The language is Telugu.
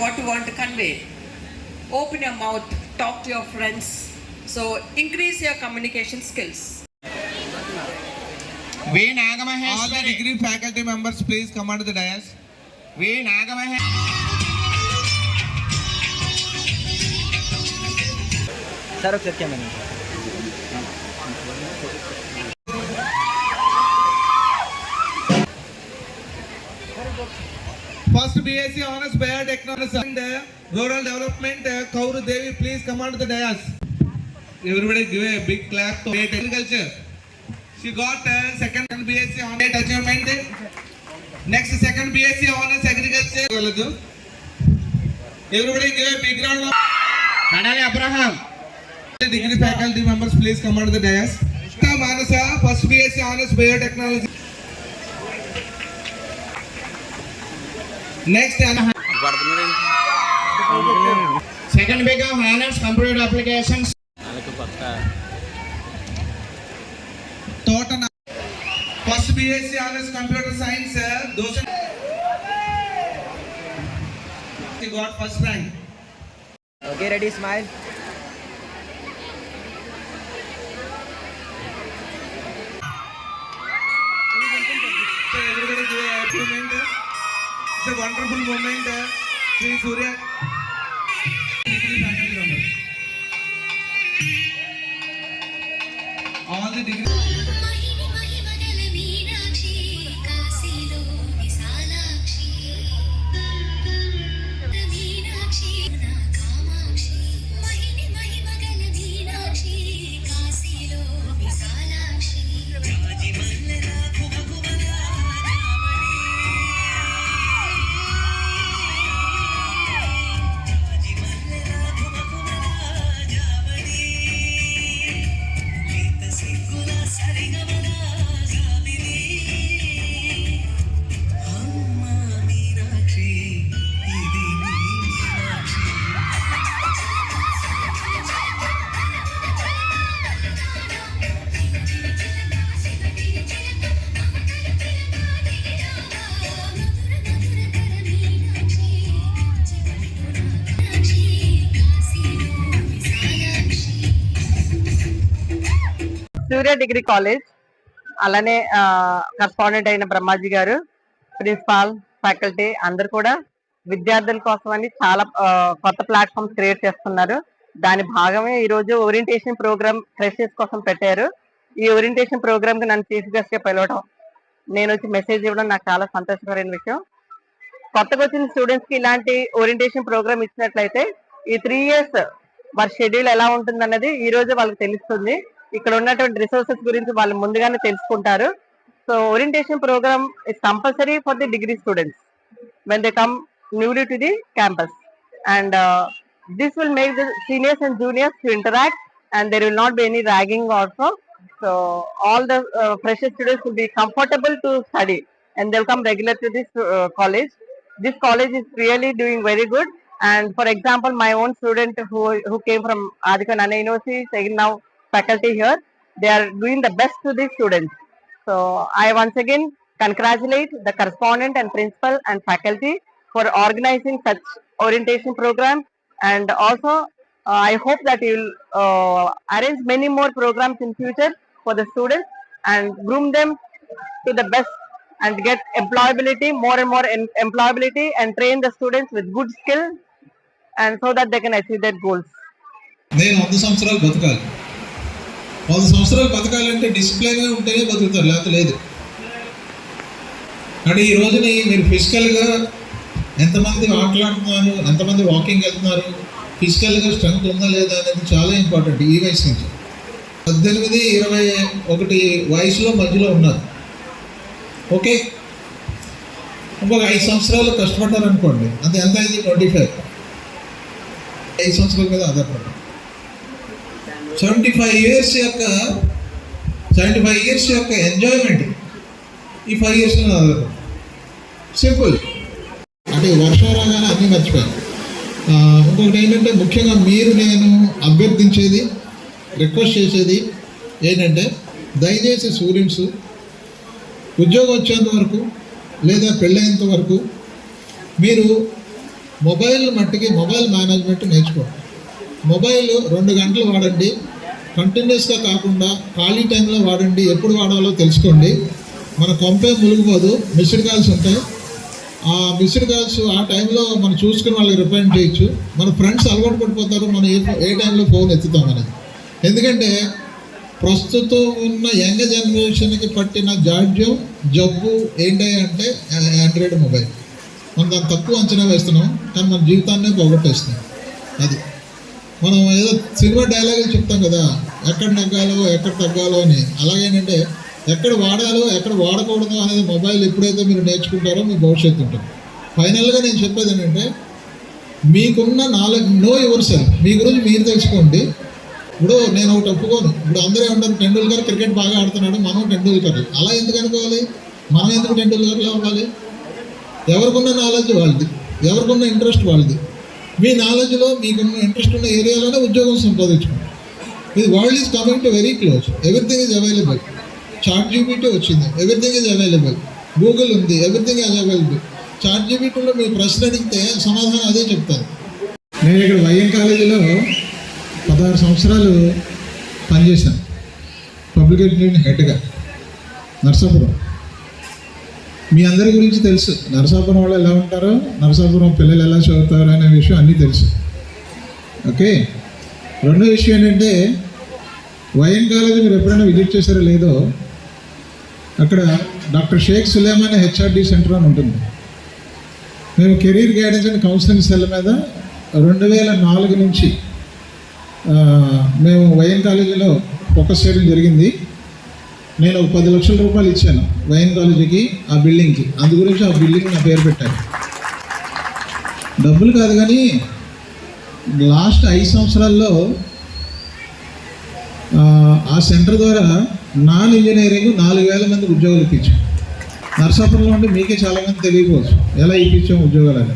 what you want to convey. Open your mouth, talk to your friends. So increase your communication skills. V All the Nagamaheshwari degree faculty members, please come onto the dais. V నాగమహే sir ఒకసారి camera BSc Honors Biotechnology and uh, Rural Development, uh, Kauru Devi, please come onto the dais. Everybody give a big clap to agriculture. She got uh, second BSc Honors Achievement. Next second BSc Honors Agriculture. Everybody give a big round of Kadali Abraham degree faculty members, please come onto the dais. Manasa, first BSc Honors Biotechnology. Next, Anna. Second big honours computer applications వాళ్ళకి కొత్త Total first BSc honors computer science uh, those he got first rank okay ready smile wonderful moment uh, Shri Surya. All the degrees Surya degree college. అలానే కరస్పాండెంట్ అయిన బ్రహ్మాజీ గారు ప్రిన్సిపాల్ ఫ్యాకల్టీ అందరు కూడా విద్యార్థుల కోసం అని చాలా కొత్త ప్లాట్ఫామ్స్ క్రియేట్ చేస్తున్నారు. దాని భాగమే ఈ రోజు ఓరియంటేషన్ ప్రోగ్రామ్ ఫ్రెషర్స్ కోసం పెట్టారు. ఈ ఓరియంటేషన్ ప్రోగ్రామ్కి నన్ను చీఫ్ గెస్ట్గా పిలవడం నేను వచ్చి మెసేజ్ ఇవ్వడం నాకు చాలా సంతోషకరమైన విషయం. కొత్తగా వచ్చిన స్టూడెంట్స్కి ఇలాంటి ఓరియంటేషన్ ప్రోగ్రామ్ ఇచ్చినట్లయితే ఈ త్రీ ఇయర్స్ వారి షెడ్యూల్ ఎలా ఉంటుంది అన్నది ఈ రోజు వాళ్ళకి తెలుస్తుంది. ఇక్కడ ఉన్నటువంటి రిసోర్సెస్ గురించి వాళ్ళు ముందుగానే తెలుసుకుంటారు. So orientation programme is compulsory for the degree students when they come newly to the campus and this will make the seniors and juniors to interact and there will not be any ragging also so all the fresh students will be comfortable to study and they'll regular to this college this college is really doing very good and for example my own student who who came from Adikavi Nannaya university second now faculty here they are doing the best to these students so I once again congratulate the correspondent and principal and faculty for organizing such orientation program and also uh, I hope that you will uh, arrange many more programs in future for the students and groom them to the best and get employability more and more em- employability and train the students with good skill and so that they can achieve their goals. నేను వంద సంవత్సరాలు బతకాలి వంద సంవత్సరాలు బతకాలంటే డిసిప్లైన్గా ఉంటేనే బతుకుతారు లేకపోతే లేదు. అంటే ఈ రోజున మీరు ఫిజికల్గా ఎంతమంది ఆటలాడుతున్నారు ఎంతమంది వాకింగ్ వెళ్తున్నారు ఫిజికల్గా స్ట్రెంగ్త్ ఉందా లేదా అనేది చాలా ఇంపార్టెంట్ ఈ వయసు నుంచి. పద్దెనిమిది ఇరవై ఒకటి వయసులో మధ్యలో ఉన్నారు. ఓకే? ఇంకొక ఐదు సంవత్సరాలు కష్టపడ్డారు అనుకోండి ఎంత అయింది? Twenty five. ఐదు సంవత్సరాల మీద ఆధారపడ్డారు సెవెంటీ ఫైవ్ ఇయర్స్ యొక్క సెవెంటీ ఫైవ్ ఇయర్స్ యొక్క ఎంజాయ్మెంట్ ఈ ఫైవ్ ఇయర్స్ సింపుల్ అంటే వర్షం రాగానే అన్నీ మర్చిపోయాను. ఇంకొకటి ఏంటంటే ముఖ్యంగా మీరు నేను అభ్యర్థించేది రిక్వెస్ట్ చేసేది ఏంటంటే దయచేసి స్టూడెంట్స్ ఉద్యోగం వచ్చేంత వరకు లేదా పెళ్ళైనంత వరకు మీరు మొబైల్ మట్టికి మొబైల్ మేనేజ్మెంట్ నేర్చుకోండి. మొబైల్ రెండు గంటలు వాడండి కంటిన్యూస్గా కాకుండా ఖాళీ టైంలో వాడండి ఎప్పుడు వాడాలో తెలుసుకోండి. మన కొంపే మునిగిపోదు. మిస్డ్ కాల్స్ ఉంటాయి. ఆ మిస్డ్ కాల్స్ ఆ టైంలో మనం చూసుకుని వాళ్ళకి రిప్లైన్ చేయొచ్చు. మన ఫ్రెండ్స్ అలవాటు పడిపోతారు. మనం ఏ ఏ టైంలో ఫోన్ ఎత్తుతాం అనేది. ఎందుకంటే ప్రస్తుతం ఉన్న యంగ్ జనరేషన్కి పట్టిన జాడ్యం జబ్బు ఏంటంటే అంటే ఆండ్రాయిడ్ మొబైల్ మనం దాన్ని తక్కువ అంచనా వేస్తున్నాం. కానీ మన జీవితాన్నే పోగొట్టేస్తున్నాం. అది. మనం ఏదో సినిమా డైలాగులు చెప్తాం కదా ఎక్కడ నగ్గాలో ఎక్కడ తగ్గాలో అని. అలాగేనంటే ఎక్కడ వాడాలో ఎక్కడ వాడకూడదు అనేది మొబైల్ ఎప్పుడైతే మీరు నేర్చుకుంటారో మీ భవిష్యత్తు ఉంటుంది. ఫైనల్గా నేను చెప్పేది ఏంటంటే మీకున్న నాలెడ్జ్ నో యువర్ సెల్ఫ్. మీ గురించి మీరు తెలుసుకోండి. ఇప్పుడు నేను ఒకటి ఒప్పుకోను. ఇప్పుడు అందరూ ఉంటారు టెండూల్కర్ క్రికెట్ బాగా ఆడుతున్నాడు మనం టెండూల్కర్. అలా ఎందుకు అనుకోవాలి? మనం ఎందుకు టెండూల్కర్లో అవ్వాలి? ఎవరికున్న నాలెడ్జ్ వాళ్ళది. ఎవరికున్న ఇంట్రెస్ట్ వాళ్ళది. మీ నాలెడ్జ్లో మీకున్న ఇంట్రెస్ట్ ఉన్న ఏరియాలోనే ఉద్యోగం సంపాదించుకోండి. ఇది world is coming to very close everything is available ChatGPT వచ్చింది. ఎవ్రీథింగ్ ఈజ్ అవైలబుల్ గూగుల్ ఉంది. ఎవ్రీథింగ్ ఈజ్ అవైలబుల్ చాట్ జీబీటీలో మీరు ప్రశ్న అడిగితే సమాధానం అదే చెప్తారు. నేను ఇక్కడ వైఎం కాలేజీలో పదహారు సంవత్సరాలు పనిచేశాను. పబ్లిక్ ఎడ్యుకేషన్ హెడ్గా నర్సాపురం. మీ అందరి గురించి తెలుసు. నరసాపురం వాళ్ళు ఎలా ఉంటారో? నరసాపురం పిల్లలు ఎలా చదువుతారో అనే విషయం అన్నీ తెలుసు. ఓకే? రెండో విషయం ఏంటంటే వైఎన్ కాలేజ్ మీరు ఎప్పుడైనా విజిట్ చేశారో లేదో అక్కడ doctor Sheikh Suleman HRD centre అని ఉంటుంది. మేము career guidance and counselling cell మీద రెండు వేల నాలుగు నుంచి మేము వైఎన్ కాలేజీలో ఫోకస్ చేయడం జరిగింది. నేను ఒక పది లక్షల రూపాయలు ఇచ్చాను వైఎన్ కాలేజీకి ఆ బిల్డింగ్కి. అందు గురించి ఆ బిల్డింగ్ నా పేరు పెట్టాను డబ్బులు కాదు కానీ లాస్ట్ ఐదు సంవత్సరాల్లో ఆ, సెంటర్ ద్వారా నాన్ ఇంజనీరింగ్ నాలుగు వేల మంది ఉద్యోగాలు ఇప్పించాం నర్సాపురంలో ఉండి మీకే చాలామంది తెలియకపోవచ్చు. ఎలా ఇప్పించాం అనేది